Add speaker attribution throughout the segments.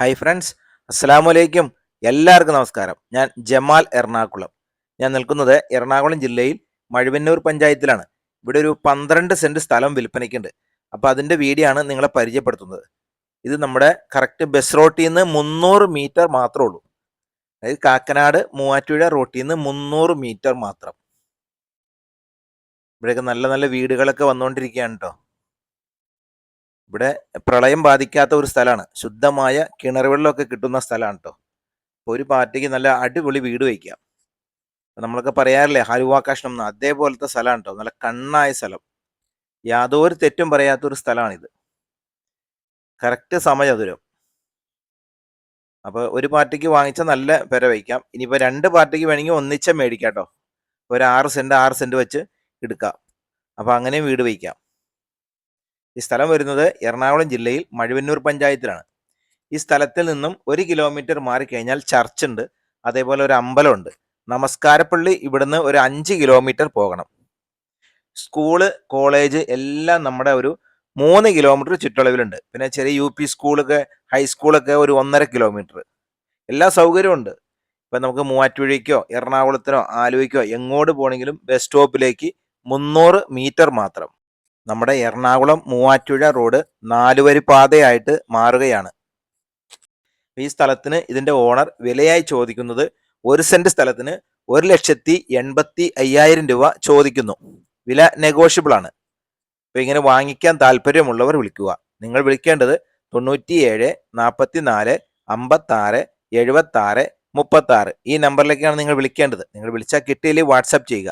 Speaker 1: Hi friends അസ്സാം വലൈക്കും എല്ലാവർക്കും നമസ്കാരം. ഞാൻ ജമാൽ എറണാകുളം. ഞാൻ നിൽക്കുന്നത് എറണാകുളം ജില്ലയിൽ മഴുവന്നൂർ പഞ്ചായത്തിലാണ്. ഇവിടെ ഒരു പന്ത്രണ്ട് സെന്റ് സ്ഥലം വിൽപ്പനയ്ക്കുണ്ട്. അപ്പോൾ അതിന്റെ ആണ് നിങ്ങളെ പരിചയപ്പെടുത്തുന്നത്. ഇത് നമ്മുടെ കറക്റ്റ് ബസ് റോട്ടിൽ നിന്ന് മുന്നൂറ് മീറ്റർ മാത്രമേ ഉള്ളൂ. അതായത് കാക്കനാട് മൂവാറ്റുപുഴ റോട്ടിൽ നിന്ന് മുന്നൂറ് മീറ്റർ മാത്രം. ഇവിടെയൊക്കെ നല്ല നല്ല വീടുകളൊക്കെ വന്നുകൊണ്ടിരിക്കുകയാണ് കേട്ടോ ഇവിടെ പ്രളയം ബാധിക്കാത്ത ഒരു സ്ഥലമാണ്. ശുദ്ധമായ കിണർ വെള്ളമൊക്കെ കിട്ടുന്ന സ്ഥലമാണ് കേട്ടോ ഒരു പാർട്ടിക്ക് നല്ല അടിപൊളി വീട് വയ്ക്കാം നമ്മളൊക്കെ പറയാറില്ലേ ഹലുവ കഷ്ണം എന്ന് അതേപോലത്തെ സ്ഥലമാണ് കേട്ടോ നല്ല കണ്ണായ സ്ഥലം. യാതൊരു തെറ്റും പറയാത്തൊരു സ്ഥലമാണിത്. കറക്റ്റ് സമചതുരം അപ്പോൾ ഒരു പാർട്ടിക്ക് വാങ്ങിച്ച നല്ല പെര വയ്ക്കാം ഇനിയിപ്പോൾ രണ്ട് പാർട്ടിക്ക് വേണമെങ്കിൽ ഒന്നിച്ച മേടിക്കാം കേട്ടോ ഒരു ആറ് സെന്റ് ആറ് സെന്റ് വെച്ച് എടുക്കാം. അപ്പോൾ അങ്ങനെയും വീട് വയ്ക്കാം ഈ സ്ഥലം വരുന്നത് എറണാകുളം ജില്ലയിൽ മഴുവന്നൂർ പഞ്ചായത്തിലാണ്. ഈ സ്ഥലത്തിൽ നിന്നും ഒരു കിലോമീറ്റർ മാറിക്കഴിഞ്ഞാൽ ചർച്ച് ഉണ്ട് അതേപോലെ ഒരു അമ്പലമുണ്ട്. നമസ്കാരപ്പള്ളി ഇവിടുന്ന് ഒരു അഞ്ച് കിലോമീറ്റർ പോകണം. സ്കൂൾ കോളേജ് എല്ലാം നമ്മുടെ ഒരു മൂന്ന് കിലോമീറ്റർ ചുറ്റളവിലുണ്ട്. പിന്നെ ചെറിയ യു പി സ്കൂളൊക്കെ ഹൈസ്കൂളൊക്കെ ഒരു ഒന്നര കിലോമീറ്റർ. എല്ലാ സൗകര്യവും ഉണ്ട്. ഇപ്പം നമുക്ക് മൂവാറ്റുപുഴയ്ക്കോ എറണാകുളത്തിനോ ആലുവയ്ക്കോ എങ്ങോട്ട് പോകണമെങ്കിലും ബസ് സ്റ്റോപ്പിലേക്ക് മുന്നൂറ് മീറ്റർ മാത്രം. നമ്മുടെ എറണാകുളം മൂവാറ്റുഴ റോഡ് നാലുവരി പാതയായിട്ട് മാറുകയാണ്. ഈ സ്ഥലത്തിന് ഇതിന്റെ ഓണർ വിലയായി ചോദിക്കുന്നത് ഒരു സെന്റ് സ്ഥലത്തിന് ഒരു ലക്ഷത്തി എൺപത്തി അയ്യായിരം രൂപ ചോദിക്കുന്നു. വില നെഗോഷ്യബിൾ ആണ്. അപ്പോൾ ഇങ്ങനെ വാങ്ങിക്കാൻ താല്പര്യമുള്ളവർ വിളിക്കുക. നിങ്ങൾ വിളിക്കേണ്ടത് തൊണ്ണൂറ്റി ഏഴ് നാൽപ്പത്തി നാല് അമ്പത്തി ആറ് എഴുപത്തി ആറ് മുപ്പത്തി ആറ് ഈ നമ്പറിലേക്കാണ് നിങ്ങൾ വിളിക്കേണ്ടത്. നിങ്ങൾ വിളിച്ചാൽ കിട്ടിയില്ലെങ്കിൽ വാട്സപ്പ് ചെയ്യുക.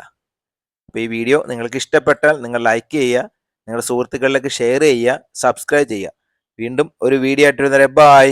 Speaker 1: അപ്പോൾ ഈ വീഡിയോ നിങ്ങൾക്ക് ഇഷ്ടപ്പെട്ടാൽ നിങ്ങൾ ലൈക്ക് ചെയ്യുക. നിങ്ങളുടെ സുഹൃത്തുക്കളിലേക്ക് ഷെയർ ചെയ്യുക സബ്സ്ക്രൈബ് ചെയ്യുക. വീണ്ടും ഒരു വീഡിയോ ആയിട്ട് വരുന്നവരെ ബായ്